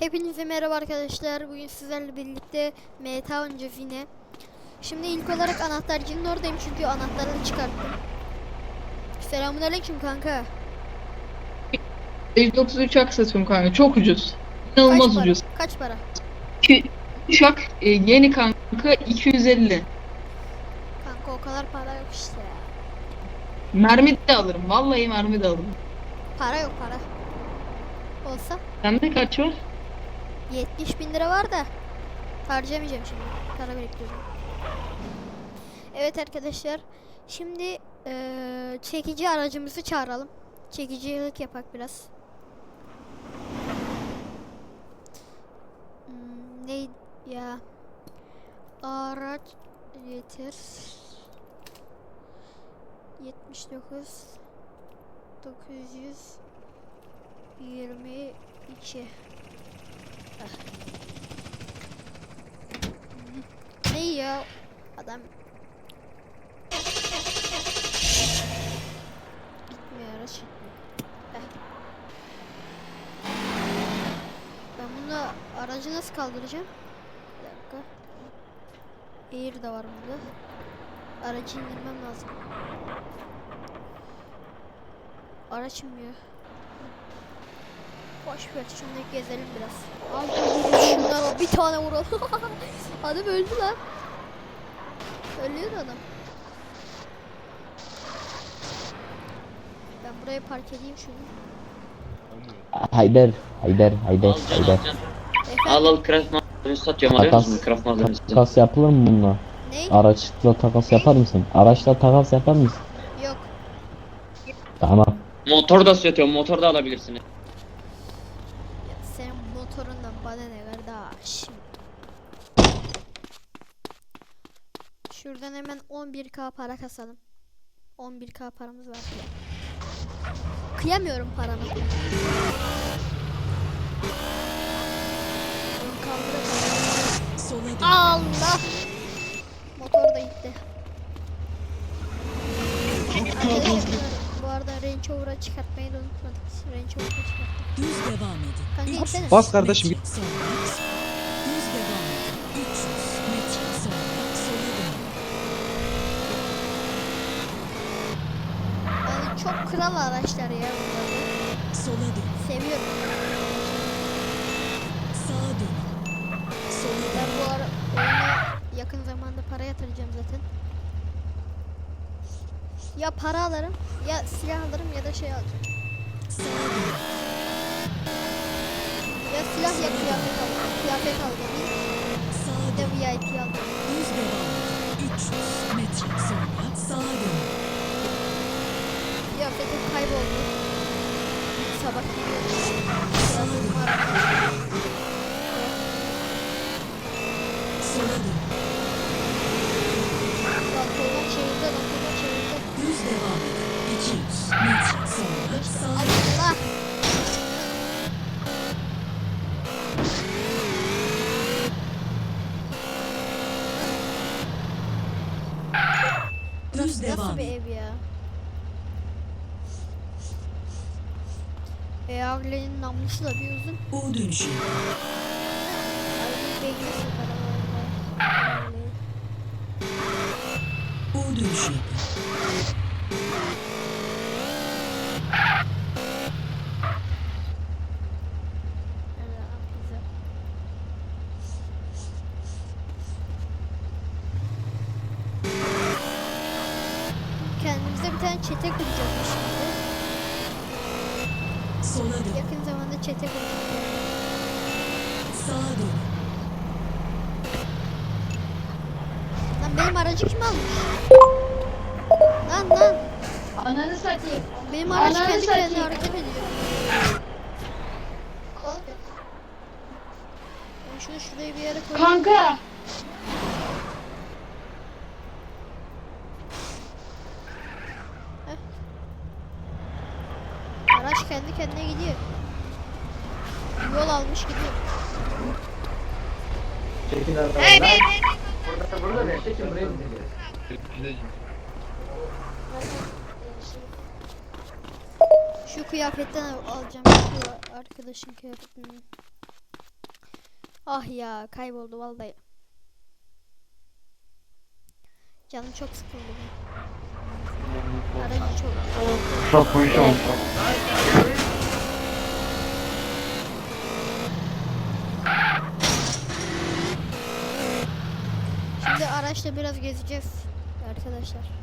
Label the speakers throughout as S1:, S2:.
S1: Hepinize merhaba arkadaşlar. Bugün sizlerle birlikte MTA oynayacağız yine. Şimdi ilk olarak anahtarcının oradayım çünkü anahtarını çıkarttım. Selamünaleyküm kanka.
S2: 133 aksesuum kanka çok ucuz. İnanılmaz
S1: Kaç para?
S2: ucuz.
S1: Kaç para?
S2: İki- Uçak e, yeni kanka 250.
S1: Kanka o kadar para yok işte ya.
S2: Mermi de alırım. Vallahi mermi de alırım.
S1: Para yok para. Olsa
S2: Sende kaç var?
S1: 70 bin lira var da harcayamayacağım şimdi. Para biriktiriyorum. Evet arkadaşlar. Şimdi eee, çekici aracımızı çağıralım. Çekicilik yapak biraz. Hmm, ne ya? Araç getir. 79 922 Ne ya? Adam gitmiyor araç. Ben bunu aracı nasıl kaldıracağım? Bir dakika. Air de var burada. Aracı indirmem lazım. Araç inmiyor. Boş ver şunu gezelim biraz. Şunlara bir tane vuralım. adam öldü lan. Ölüyor adam. Ben buraya park edeyim şunu.
S3: Haydar, Haydar, Haydar, Haydar.
S4: al Al craft malzemesi satıyorum alıyor
S3: Takas,
S4: musun craft malzemesi?
S3: takas yapılır mı bununla?
S1: ne?
S3: Araçla takas yapar mısın? Araçla takas yapar mısın?
S1: Yok.
S3: Tamam.
S4: Motor da satıyorum motor da alabilirsin.
S1: Ya senin motorundan bana ne kardeş? Şuradan hemen 11k para kasalım. 11k paramız var. Kıyamıyorum paramı. Allah! Motor da gitti. Bu arada Range Rover'a çıkartmayı da unutmadık. Range Rover'a çıkarttık.
S5: Düz devam edin.
S1: Kanka gitsene.
S6: Bas kardeşim.
S5: Metre sonra düz devam edin. 300 metre sonra sola dönün.
S1: Yani çok kral araçlar ya bunlar.
S5: Sola dönün.
S1: Seviyorum.
S5: Sağa dönün. Sola
S1: Ben
S5: dönün.
S1: bu ara oyuna yakın zamanda para yatıracağım zaten. Ya para alırım ya silah alırım ya da şey alacağım.
S5: Sağa dönün.
S1: Ya silah ya kıyafet alacağım. Kıyafet alacağım.
S5: Sağa
S1: de
S5: dönün.
S1: VIP alacağım.
S5: Düz devam edin. 300 metre sonra sağa dönün.
S1: Kıyafetim kayboldu. Sabah gidiyorum. E ailenin namlusu da bir uzun.
S5: U dönüşü. U dönüşü.
S2: Ananı satayım.
S1: Benim araç
S2: Ananı
S1: kendi kendine
S2: satayım.
S1: hareket ediyor. Ben şunu şuraya bir yere koyayım.
S2: Kanka.
S1: Araç kendi kendine gidiyor. Yol almış gidiyor. Şu kıyafetten al- alacağım. Şu arkadaşın kıyafetinden. Ah ya kayboldu vallahi. Canım çok sıkıldı. Aracı çok.
S6: Çok.
S1: Şimdi araçla biraz gezeceğiz arkadaşlar.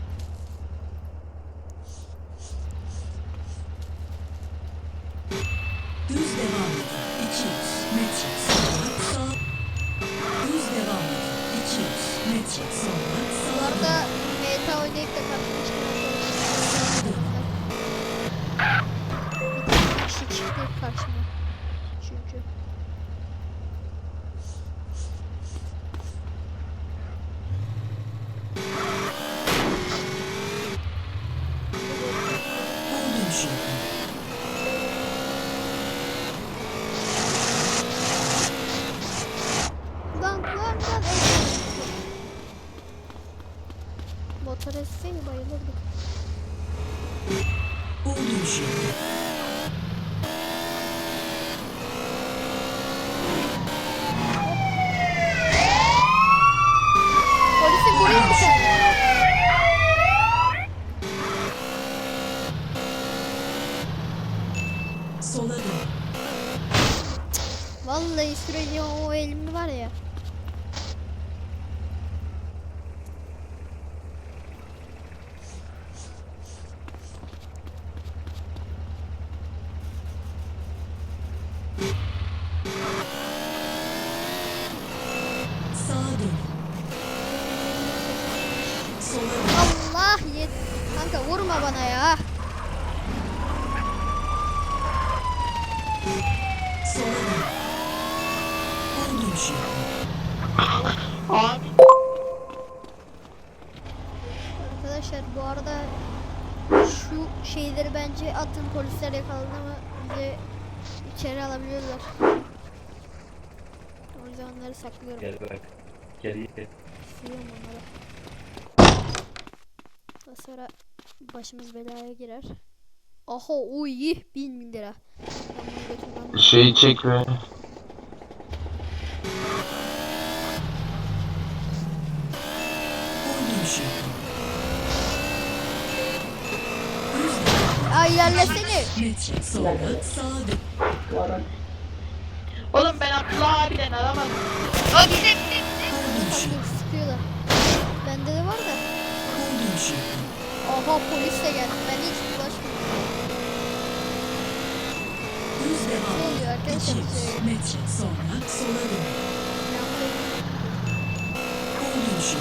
S1: Saklıyorum.
S6: Gel bak. Gel gel.
S1: Siliyorum onları. Daha sonra başımız belaya girer. Aha uy bin lira. Bunu götürmem.
S6: Şeyi
S5: dönüşü yapın.
S1: Ay ilerlesene.
S7: Oğlum ben Abdullah abiden alamadım.
S1: Bakın sıkıyorlar. Bende de var da. Aha polis de geldi. Ben hiç bulaşmıyorum.
S5: Düz devam
S1: Ne oluyor arkadaşlar?
S5: 200 metre sonra sola dön. Yol dönüşü.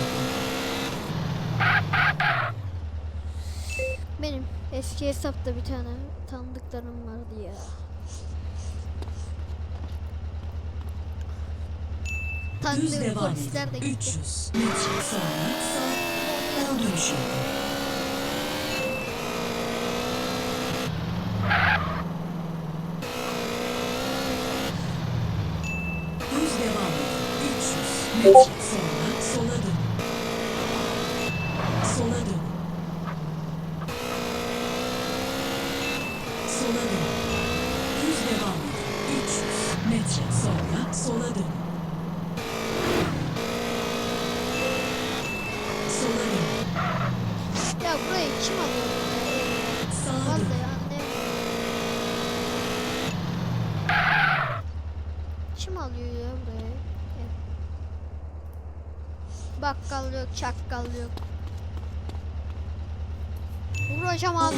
S1: Benim eski hesapta bir tane tanıdıklarım vardı ya.
S5: Düz
S1: Tanıdığım
S5: devam
S1: polisler de
S5: edin.
S1: gitti.
S5: 300 metre sonra sağ. Dönüşü yapın.
S1: Alıyor ya burayı? Ya. Bakkal yok, çakkal yok. Vuracağım abi.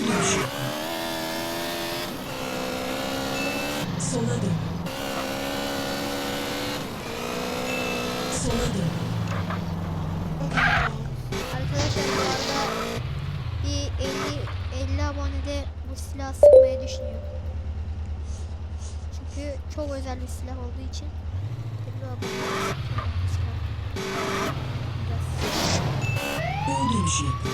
S1: Özel bir silah olduğu için. 50 abonede sıkıyorum bu silahı. Biraz.
S5: Yol dönüşü yapın.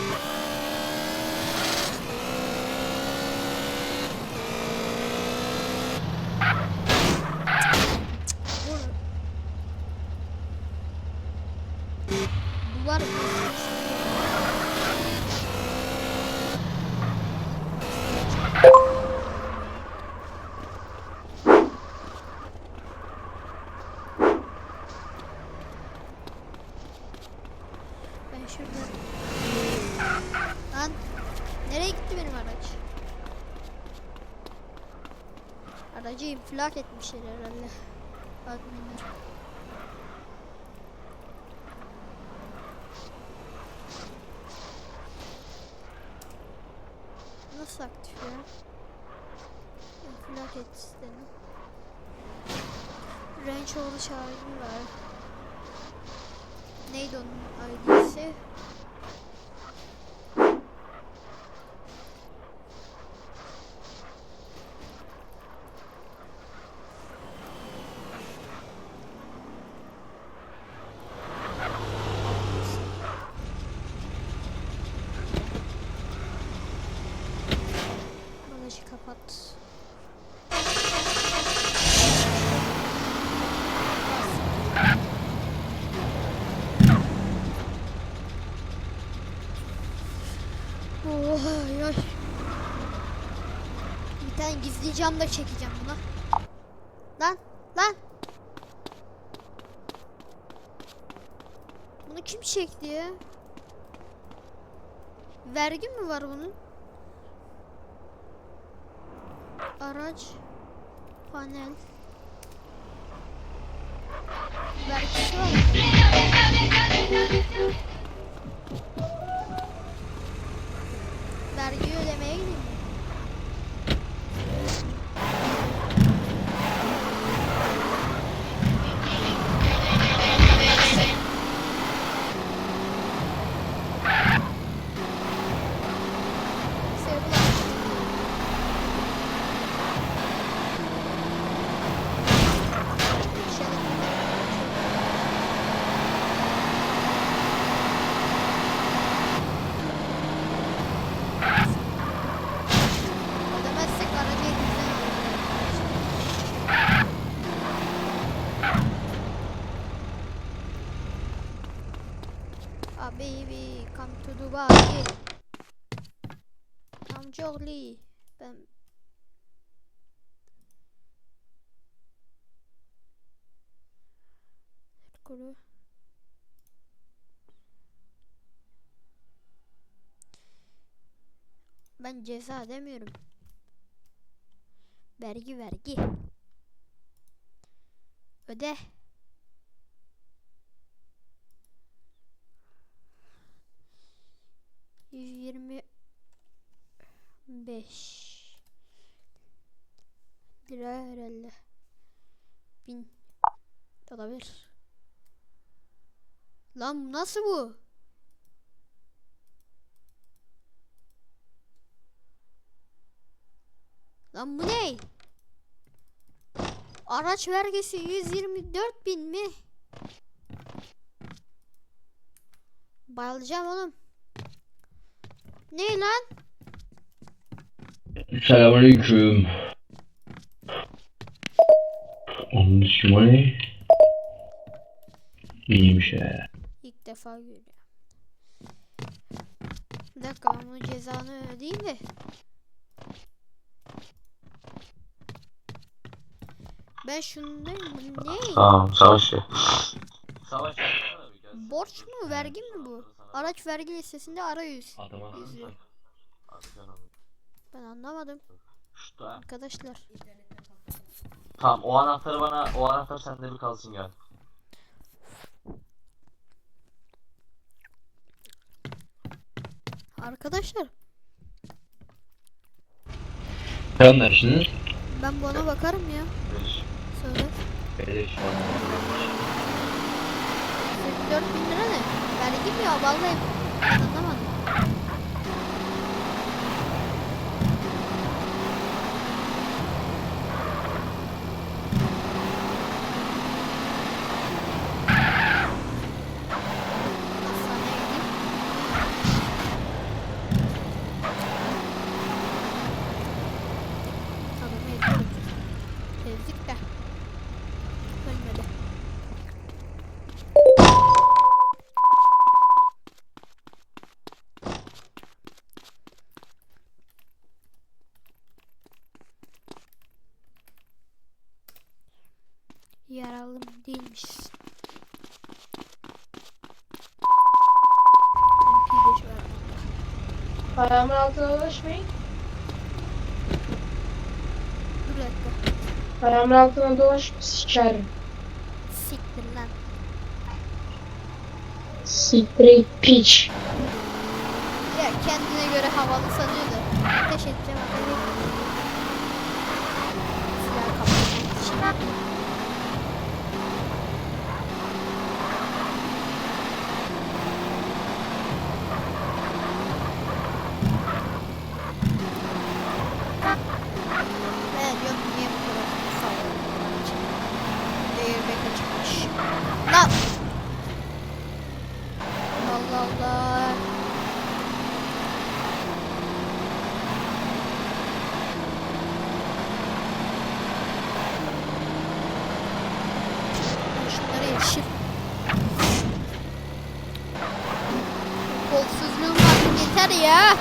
S1: Vur. Duvar İnfilak etmişler herhalde. Adminler. Nasıl aktif ya? İnfilak et sistemi. Range oldu şarjım var. Neydi onun ID'si? Gizli cam da çekeceğim buna. Lan lan. Bunu kim çekti ya? Vergi mi var bunun? Araç panel vergisi var mı? Vergi ödemeye gideyim mi? Sevgiler. Ödemezsek aracı elimizden alırlar. Ah to Dubai. Amcaoğlu. Ben Kuru. Ben ceza demiyorum. Vergi vergi. Öde. Yüz yirmi beş lira herhalde. Bin olabilir. Lan nasıl bu? Lan bu ne? Araç vergisi 124 bin mi? Bayılacağım oğlum. Ne lan?
S6: Selamünaleyküm. Onun için o ne? İyiymiş ya.
S1: İlk defa görüyorum. Bir dakika ben bunun cezanı ödeyeyim de. Ben şundayım bu ne?
S6: Tamam savaş ya.
S1: Borç mu vergi mi bu? Araç vergi listesinde arayüz.
S6: Adama.
S1: Ben anlamadım arkadaşlar.
S8: Tamam o anahtarı bana o anahtar sende bir kalsın gel.
S1: Arkadaşlar
S6: Sen neredesin?
S1: ben buna bakarım ya.
S8: Beş.
S1: Söyle.
S6: Beleş
S1: 44 bin lira ne? Ya vallahi anlamadım. Değilmiş. MP5 var.
S7: Ayağımın altına ulaşmayın.
S1: Bir dakika.
S7: Ayağımın altına dolaşma sikerim.
S1: Siktir lan.
S7: Siktir piç.
S1: Ya kendine göre havalı sanıyordu. Ateş edeceğim. Silah kapatmak için. Ben yok niye bu kadar sağlıklı Airbag açıkmış. Lan! Allah Allah. Şunlara yetişir. Kolsuzluğum yeter ya.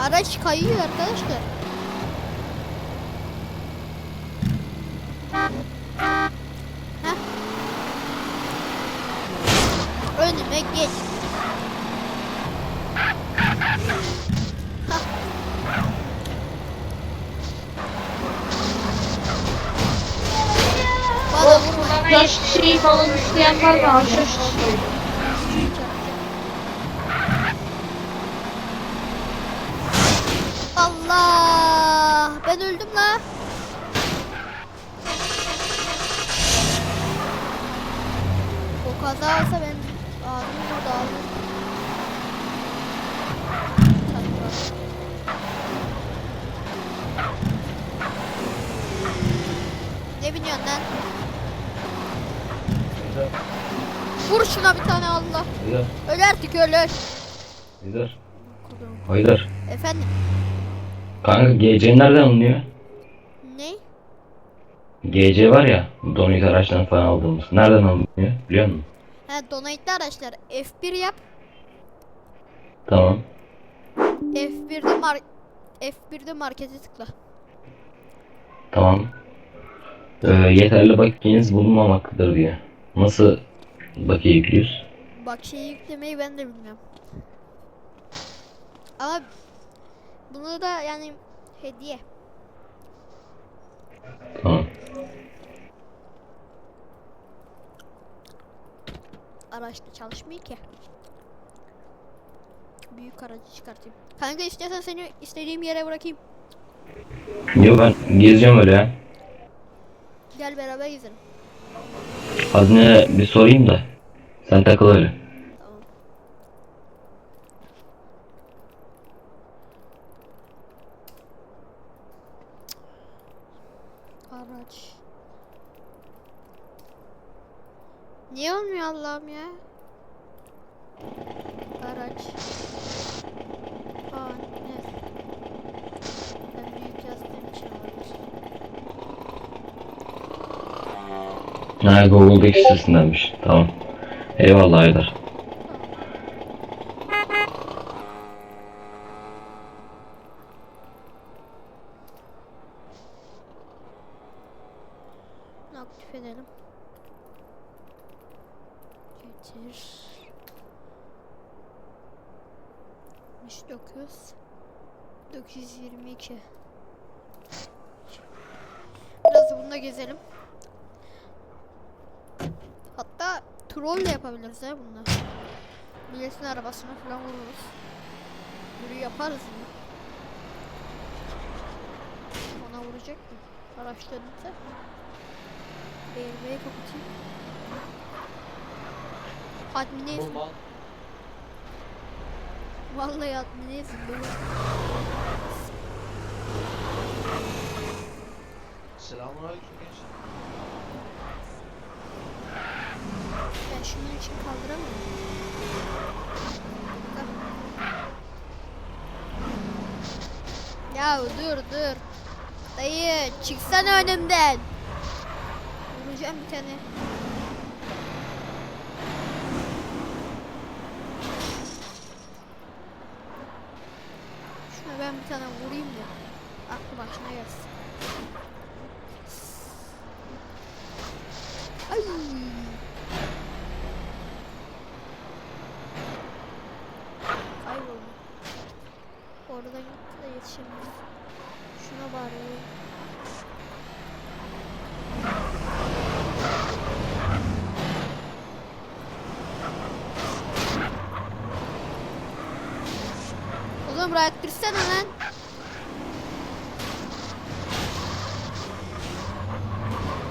S1: Araç kayıyor arkadaşlar. Heh. Önüme geç. Hah. Bana vurma.
S7: Yaş şey falan isteyen var mı? Aşağı
S1: Allah! Ben öldüm la. O kaza olsa ben ağzım burada aldım. Ne biniyorsun lan? Vur şuna bir tane Allah.
S6: Haydar.
S1: Öl artık öl öl.
S6: Haydar.
S1: Efendim
S6: Kanka GC nereden alınıyor?
S1: ne?
S6: GC var ya, donate araçtan falan aldığımız. Nereden alınıyor biliyor musun?
S1: Ha donate'li araçlar. F1 yap.
S6: Tamam.
S1: F1'de mar F1'de markete tıkla.
S6: Tamam. Ee, yeterli bakiyeniz bulunmamaktadır diyor. Nasıl bakiye yüklüyoruz?
S1: Bak şeyi yüklemeyi ben de bilmiyorum. Ama bunu da yani hediye.
S6: Tamam.
S1: Araçta çalışmıyor ki. Büyük aracı çıkartayım. Kanka istersen seni istediğim yere bırakayım.
S6: Yo ben gezeceğim öyle ya.
S1: Gel beraber gezelim.
S6: Hazine bir sorayım da. Sen takıl öyle.
S1: Tamam. Araç. Niye olmuyor Allah'ım ya? Araç. Aa ne? Ben büyük yazdığım için olabilir.
S6: Ha Google'daki sitesindenmiş. Tamam. Eyvallah Haydar.
S1: Aktif edelim. Getir. 69 922 Biraz da bununla gezelim. Hatta troll de yapabiliriz ha bununla. Milletin arabasına falan vururuz. Yürü yaparız bunu. Ona vuracak mı? Araç dönünce. Airbag'i kapatayım. Admine izin. Vallahi admine izin. Böyle. Ben şunun için kaldıramıyorum. Ya dur dur. Dayı çıksana önümden. Vuracağım bir tane. Şuna ben bir tane vurayım da aklı başına gelsin. Ay. Kayboldu. Oradan gitti de yetişemedim. Şu Şuna bari. Oğlum dursana lan.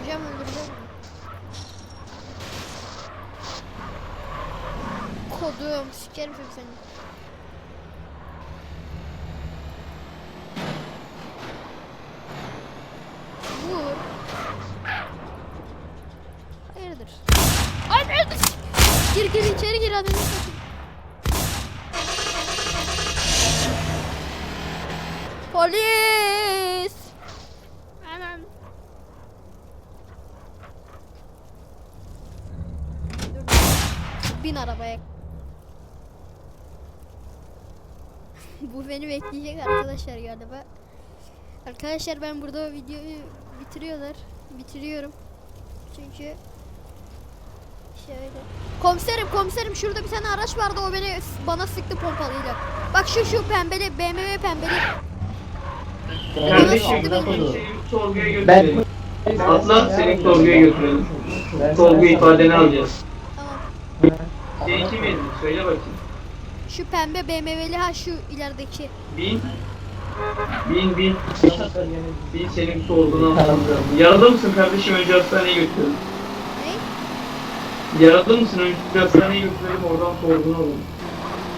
S1: Hocam öldürdün mü? Kodum sikerim seni. Vur. Hayırdır? Ay hayırdır? Gir gir içeri gir hadi. Polis! Hemen. Dur. Bin arabaya. Bu bekleyecek arkadaşlar galiba. Arkadaşlar ben burada videoyu bitiriyorlar. Bitiriyorum. Çünkü şöyle. Komiserim komiserim şurada bir tane araç vardı o beni bana sıktı pompalıyla. Bak şu şu pembeli BMW pembeli. Bana sıktı beni.
S9: götürelim. Atla seni sorguya götürelim. Sorgu ifadeni alacağız.
S1: Tamam.
S9: Seni kim edin? Söyle bakayım.
S1: Şu pembe BMW'li ha şu ilerideki.
S9: Bin. Bin bin. Bin senin sorgunu alacağız. Yaralı mısın kardeşim? Önce hastaneye götürelim.
S1: Ne?
S9: Yaralı mısın? Önce hastaneye götürelim oradan sorgunu alalım.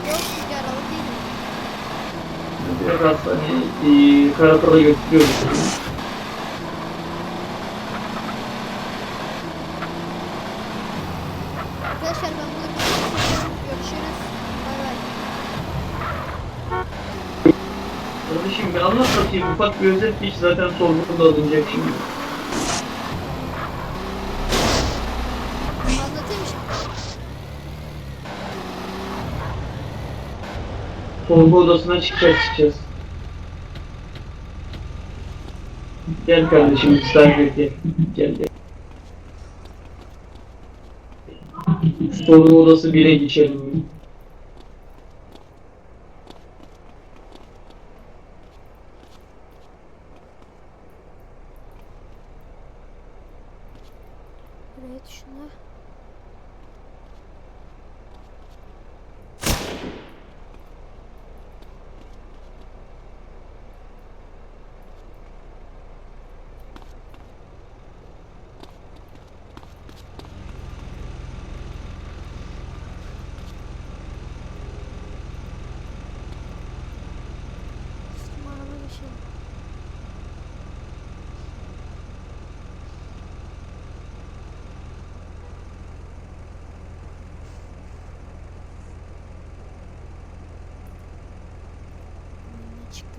S1: Yok yaralı değilim.
S9: Direkt hastaneye eee, Karatal'a götürüyoruz.
S1: Arkadaşlar ben burada bir görüşürüz. Bay bay.
S9: Kardeşim bir anlat bakayım. Ufak bir özet geç zaten sorgunu da alınacak şimdi.
S1: Anlatayım şimdi.
S9: Sorgu odasına çıkacağız çıkacağız. Gel kardeşim misafir gel. Gel gel. Sorgu odası 1'e geçelim.
S1: Evet çıktı?